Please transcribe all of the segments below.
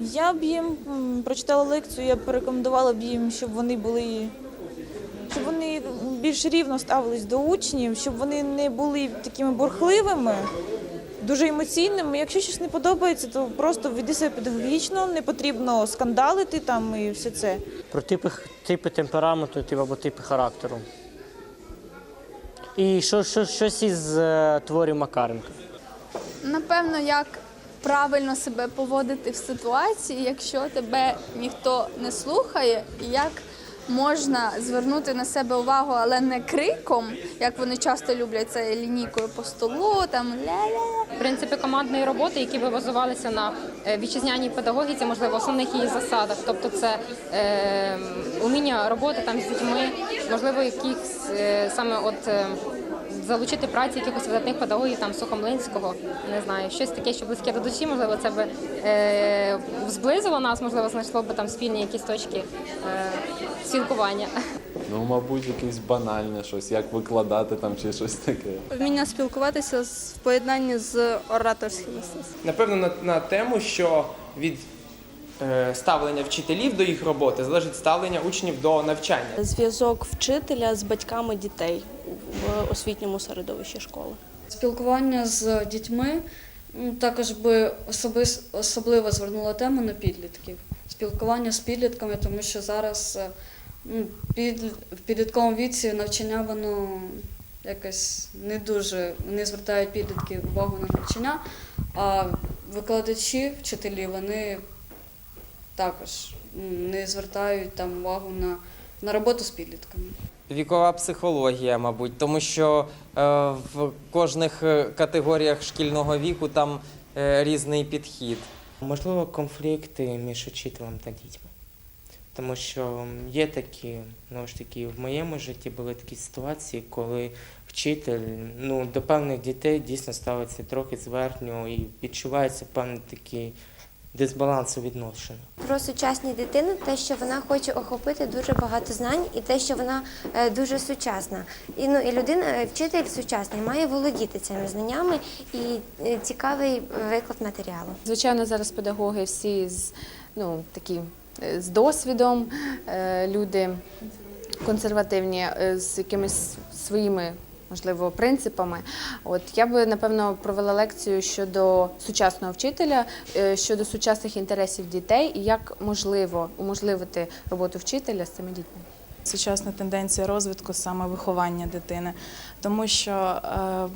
Я б їм прочитала лекцію, я б порекомендувала б їм, щоб вони були. Щоб вони більш рівно ставились до учнів, щоб вони не були такими бурхливими, дуже емоційними. Якщо щось не подобається, то просто веди себе педагогічно, не потрібно скандалити там і все це. Про типи, типи темпераменту або типи характеру. І що, що, щось із е, творів Макаренка. Напевно, як правильно себе поводити в ситуації, якщо тебе ніхто не слухає, і як можна звернути на себе увагу, але не криком, як вони часто люблять це лінійкою по столу, там ля-ля. Принципи командної роботи, які би базувалися на е, вітчизняній педагогіці, можливо, основних її засадах. Тобто, це е, уміння роботи там з дітьми, можливо, якихось е, саме от. Залучити праці якихось видатних педагогів, там Сухомлинського, не знаю, щось таке, що близьке до душі, можливо, це би е, зблизило нас, можливо, знайшло б там спільні якісь точки е, спілкування. Ну, мабуть, якесь банальне щось, як викладати там чи щось таке. Вміння спілкуватися з- в поєднанні з ораторським мистецтвом. Напевно, на, на тему, що від е, ставлення вчителів до їх роботи залежить ставлення учнів до навчання. Зв'язок вчителя з батьками дітей в освітньому середовищі школи. Спілкування з дітьми також би особливо звернула тему на підлітків. Спілкування з підлітками, тому що зараз е, під, в підлітковому віці навчання воно якось не дуже не звертають підлітки увагу на навчання, а викладачі, вчителі, вони також не звертають там увагу на, на роботу з підлітками. Вікова психологія, мабуть, тому що е, в кожних е, категоріях шкільного віку там е, різний підхід. Можливо, конфлікти між учителем та дітьми. Тому що є такі, ну ж таки, в моєму житті були такі ситуації, коли вчитель ну, до певних дітей дійсно ставиться трохи зверхньо і відчувається певний такий дисбаланс у відношеннях. Про сучасні дитини, те, що вона хоче охопити дуже багато знань, і те, що вона е, дуже сучасна. І ну і людина, е, вчитель сучасний, має володіти цими знаннями і е, цікавий виклад матеріалу. Звичайно, зараз педагоги всі з ну такі з досвідом, е, люди консервативні, е, з якимись своїми. Можливо, принципами. От я би напевно провела лекцію щодо сучасного вчителя, е, щодо сучасних інтересів дітей і як можливо уможливити роботу вчителя з цими дітьми. Сучасна тенденція розвитку саме виховання дитини, тому що е,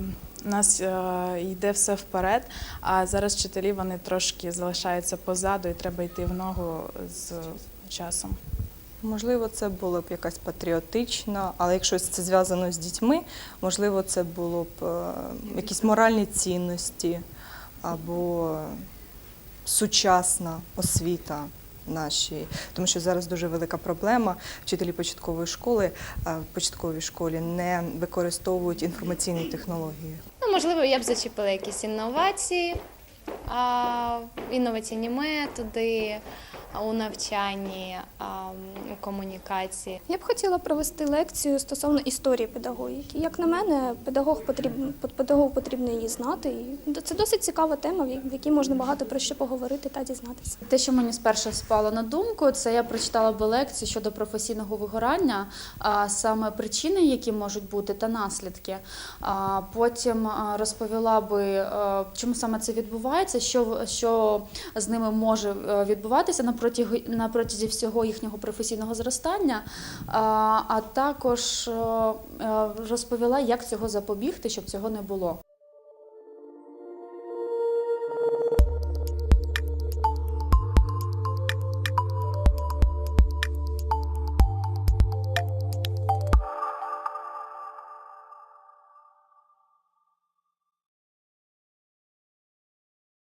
у нас е, йде все вперед, а зараз вчителі вони трошки залишаються позаду, і треба йти в ногу з часом. Можливо, це було б якась патріотична, але якщо це зв'язано з дітьми, можливо, це було б е, якісь моральні цінності або сучасна освіта наші. Тому що зараз дуже велика проблема. Вчителі початкової школи е, в початковій школі не використовують інформаційні технології. Ну, можливо, я б зачепила якісь інновації, інноваційні методи у навчанні, у комунікації. Я б хотіла провести лекцію стосовно історії педагогіки. Як на мене, педагог потрібен педагогу потрібно її знати. Це досить цікава тема, в якій можна багато про що поговорити та дізнатися. Те, що мені спершу спало на думку, це я прочитала би лекцію щодо професійного вигорання, а саме причини, які можуть бути, та наслідки. А потім розповіла би, чому саме це відбувається, що, що з ними може е, відбуватися на протязі, на протязі всього їхнього професійного зростання. А, а також е, е, розповіла, як цього запобігти, щоб цього не було.